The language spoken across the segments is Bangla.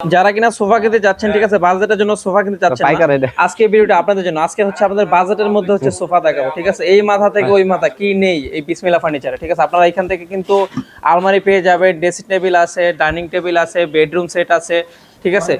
যারা কিনা সোফা কিনতে যাচ্ছেন ঠিক আছে বাজেটের জন্য সোফা কিনতে যাচ্ছেন আজকে ভিডিওটা আপনাদের জন্য। আজকে হচ্ছে আপনাদের বাজেটের মধ্যে হচ্ছে সোফা দেখাবো ঠিক আছে? এই মাথা থেকে ওই মাথা কি নেই এই বিসমিল্লা ফার্নিচারে ঠিক আছে? আপনারা এখান থেকে কিন্তু আলমারি পেয়ে যাবে ড্রেসিং টেবিল আছে ডাইনিং টেবিল আছে বেডরুম সেট আছে ঠিক আছে?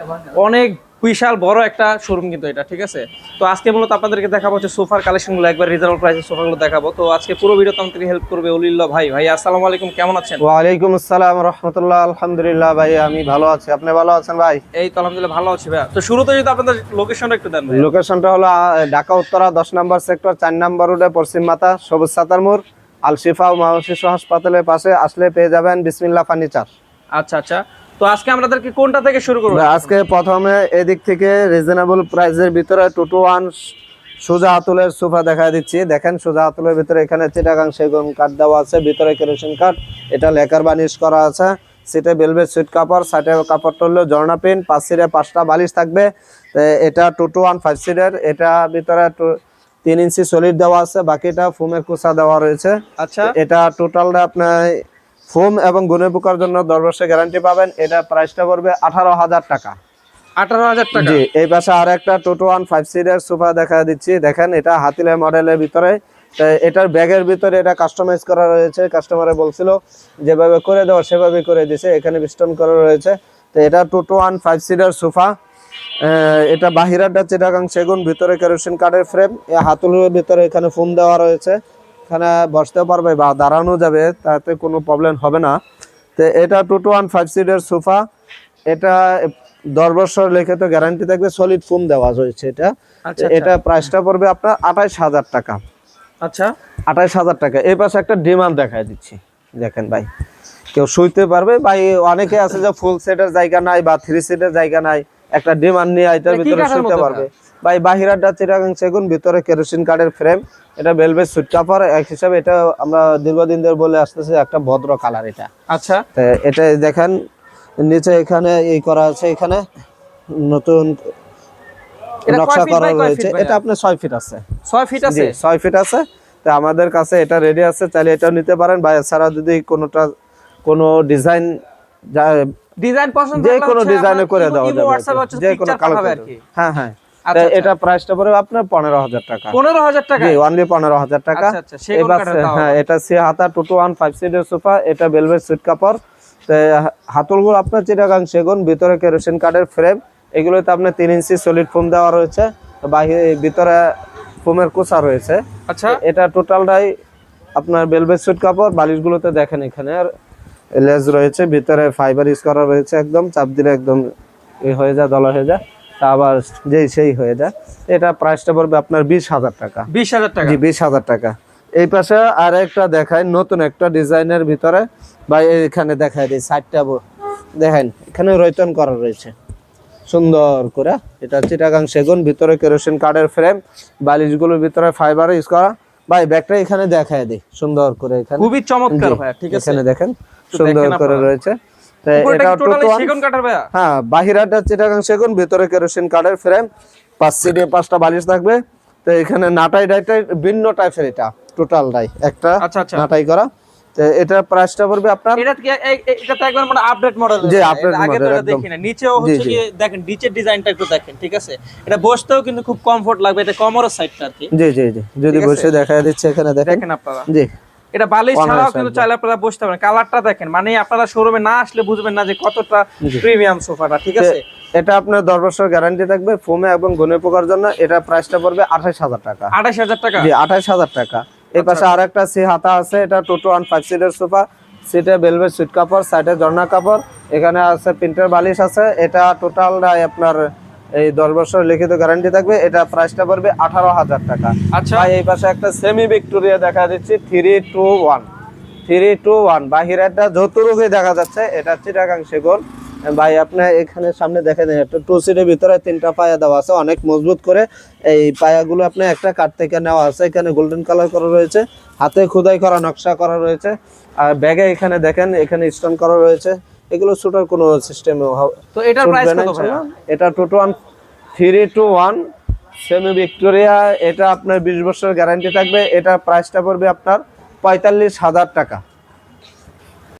অনেক বিশাল বড় একটা শোরুম কিন্তু এটা ঠিক আছে? তো আজকে মূলত আপনাদেরকে দেখাবো হচ্ছে সোফার কালেকশনগুলো একবার রিজনেবল প্রাইসের সোফাগুলো দেখাবো। তো আজকে পুরো ভিডিও তোমাদেরকে হেল্প করবে উলিল্লাহ ভাই। ভাই আসসালামু আলাইকুম কেমন আছেন? ওয়ালাইকুম আসসালাম রহমতুল্লাহ আলহামদুলিল্লাহ ভাই আমি ভালো আছি। আপনি ভালো আছেন ভাই? এই তো আলহামদুলিল্লাহ ভালো আছি ভাই তো শুরুতে যদি আপনাদের লোকেশনটা একটু দেন ভাই লোকেশনটা হলো ঢাকা উত্তরা দশ নম্বর সেক্টর চার নম্বর রোডে পশ্চিম মাথা সবুজ সাতার মোড় আলশিফা ও মা হাসপাতালের পাশে আসলে পেয়ে যাবেন বিসমিল্লা ফার্নিচার। আচ্ছা আচ্ছা। তো আজকে আমাদেরকে কোনটা থেকে শুরু করব? আজকে প্রথমে এদিক থেকে রিজনেবল প্রাইসের ভিতরে টুটু ওয়ান সোজা হাতুলের সোফা দেখা দিচ্ছি। দেখেন সোজা হাতুলের ভিতরে এখানে চিটাগাং সেগুন কাঠ দেওয়া আছে ভিতরে কেরোসিন কাঠ এটা লেকার বানিশ করা আছে। সিটে বেলভেট সুইট কাপড় সাইডে কাপড়টা হলো ঝর্ণা পিন পাঁচ সিটে পাঁচটা বালিশ থাকবে। এটা টু টু ওয়ান ফাইভ সিটের এটা ভিতরে তিন ইঞ্চি সলিড দেওয়া আছে বাকিটা ফুমের কুচা দেওয়া রয়েছে। আচ্ছা। এটা টোটালটা আপনার ফোম এবং গুনে পোকার জন্য দশ বছর গ্যারান্টি পাবেন। এটা প্রাইসটা পড়বে আঠারো হাজার টাকা। আঠারো হাজার টাকা? জি এই পাশে আর একটা two two one five seater sofa দেখা দিচ্ছি। দেখেন এটা হাতিলে মডেলের ভিতরে। এটার ব্যাগের ভিতরে এটা কাস্টমাইজ করা রয়েছে। কাস্টমারে বলছিল যেভাবে করে দেওয়া সেভাবে করে দিছে। এখানে বিস্টন করা রয়েছে। তো এটা two two one five seater sofa. এটা বাহিরাটা চিটাগাং সেগুন ভিতরে কেরোসিন কাঠের ফ্রেম হাতুলের ভিতরে এখানে ফোন দেওয়া রয়েছে। এখানে বসতে পারবে বা দাঁড়ানো যাবে তাতে কোনো প্রবলেম হবে না। তো এটা টু টু ওয়ান ফাইভ সিটের সোফা। এটা দশ বছর লেখে তো গ্যারান্টি থাকবে সলিড ফোম দেওয়া হয়েছে এটা। আচ্ছা এটা প্রাইসটা পড়বে আপনার আঠাইশ হাজার টাকা। আচ্ছা। আঠাইশ হাজার টাকা। এই পাশে একটা ডিমান্ড দেখায় দিচ্ছি। দেখেন ভাই কেউ শুইতে পারবে। ভাই অনেকে আছে যে ফুল সেটের জায়গা নাই বা থ্রি সেটের জায়গা নাই। একটা ডিমান্ড নিয়ে এটার ভিতরে মধ্যে? পারবে। ভাই বাহিরাটা চিটাগাং সেগুন ভিতরে কেরোসিন কাঠের ফ্রেম এটা বেলভেট সুট কাপড় এক হিসাবে এটা আমরা দীর্ঘদিন ধরে বলে আসতেছি একটা ভদ্র কালার এটা। আচ্ছা। এটা দেখেন নিচে এখানে এই করা আছে এখানে নতুন নকশা করা রয়েছে এটা আপনার ছয় ফিট আছে। ছয় ফিট আছে? ছয় ফিট আছে। তো আমাদের কাছে এটা রেডি আছে তাহলে এটাও নিতে পারেন। বা এছাড়া যদি কোনোটা কোনো ডিজাইন ডিজাইন পছন্দ যে কোনো ডিজাইনে আপনার করে হচ্ছে যে কোনো কালার পাঠাবে আর কি। হ্যাঁ হ্যাঁ। আচ্ছা, এটা প্রাইসটা পড়বে আপনার পনেরো হাজার টাকা। পনেরো হাজার টাকা। অনলি পনেরো হাজার টাকা। আচ্ছা, আচ্ছা, সেগুন এবার হ্যাঁ এটা সে হাতা টুটু ওয়ান ফাইভ সিটের সোফা এটা বেলভেট সুইট কাপড়। তো হাতলগুলো আপনার চিটাগাং সেগুন ভিতরে কেরোসিন কাঠের ফ্রেম এগুলোতে আপনার তিন ইঞ্চি সলিড ফোম দেওয়া রয়েছে। বাহিরে ভিতরে ফোমের কোচা রয়েছে। আচ্ছা। এটা টোটালটাই আপনার বেলভেট সুইট কাপড়। বালিশগুলোতে দেখেন এখানে। আর লেজ রয়েছে ভিতরে ফাইবার ইউজ করা রয়েছে একদম চাপ দিলে একদম এ হয়ে যায় দলা হয়ে যায় তা আবার যেই সেই হয়ে যায়। এটা প্রাইসটা পড়বে আপনার বিশ হাজার টাকা। বিশ হাজার টাকা। জি বিশ হাজার টাকা। এই পাশে আর একটা দেখায় নতুন একটা ডিজাইনের ভিতরে বা এখানে দেখায় দিই সাইডটা দেখেন এখানে রয়তন করা রয়েছে। সুন্দর করে এটা চিটাগাং সেগুন ভিতরে কেরোসিন কাঠের ফ্রেম বালিশগুলোর ভিতরে ফাইবার ইউজ করা। ভাই ব্যাগটা এখানে দেখায় দিই সুন্দর করে এখানে। খুবই চমৎকার জি, ভাইয়া ঠিক আছে। এখানে দেখেন। সুন্দর করে। রয়েছে। হ্যাঁ বাহিরাটা চিটাগাং সেগুন ভিতরে কেরোসিন কাঠের ফ্রেম পাঁচ সিটে পাঁচটা বালিশ থাকবে। তো এখানে নাটাই ডাইটাই ভিন্ন টাইপের এটা টোটালটাই একটা আচ্ছা, আচ্ছা। নাটাই করা। এটার প্রাইসটা পড়বে আপনার এটা এটা তো একবার মানে আপডেট মডেল জি, একদম। দেখি না নিচেও হচ্ছে। কি দেখেন নিচের ডিজাইনটা একটু দেখেন ঠিক আছে? এটা বসতেও কিন্তু খুব কমফোর্ট লাগবে এটা কমরের সাইডটা আর কি। জি জি জি। যদি বসে দেখা এখানে দেখেন। দেখেন আপনারা। জি। এটা বালিশ ছাড়াও কিন্তু চাইলে আপনারা বসতে পারেন কালারটা দেখেন। মানে আপনারা শোরুমে না আসলে বুঝবেন না যে কতটা প্রিমিয়াম সোফাটা ঠিক আছে? এটা আপনার দশ বছর গ্যারান্টি থাকবে ফোমে এবং গনে পোকার জন্য। এটা প্রাইসটা পড়বে আঠাশ হাজার টাকা। আঠাশ হাজার টাকা? জি আঠাশ হাজার টাকা। এই পাশে আর একটা সি হাতা আছে এটা টোটো ওয়ান ফাইভ সিটের সোফা সিটে বেলভেট সুইট কাপড় সাইডে ঝর্ণা কাপড়। এখানে আছে প্রিন্টার বালিশ আছে এটা টোটালটাই আপনার এই দশ বছর লিখিত গ্যারান্টি থাকবে। এটা প্রাইসটা পড়বে আঠারো হাজার টাকা। আচ্ছা। এই পাশে একটা সেমি ভিক্টোরিয়া দেখা দিচ্ছি three two one three two one বাহিরেরটা যৌতুরূপে দেখা যাচ্ছে এটা চিটাগাং সেগুন। ভাই আপনি এখানে সামনে দেখে দেন একটা টু সিটের ভিতরে তিনটা পায়া দেওয়া আছে অনেক মজবুত করে। এই পায়াগুলো আপনি একটা কাঠ থেকে নেওয়া আছে এখানে গোল্ডেন কালার করা রয়েছে হাতে খোদাই করা নকশা করা রয়েছে। আর ব্যাগে এখানে দেখেন এখানে স্টোন করা রয়েছে। এগুলো ছোটার কোনো সিস্টেম তো এটার প্রাইস কত ভাইয়া? এটা two two one three two one semi Victoria এটা আপনার বিশ বছর গ্যারান্টি থাকবে। এটা প্রাইসটা পড়বে আপনার পঁয়তাল্লিশ হাজার টাকা।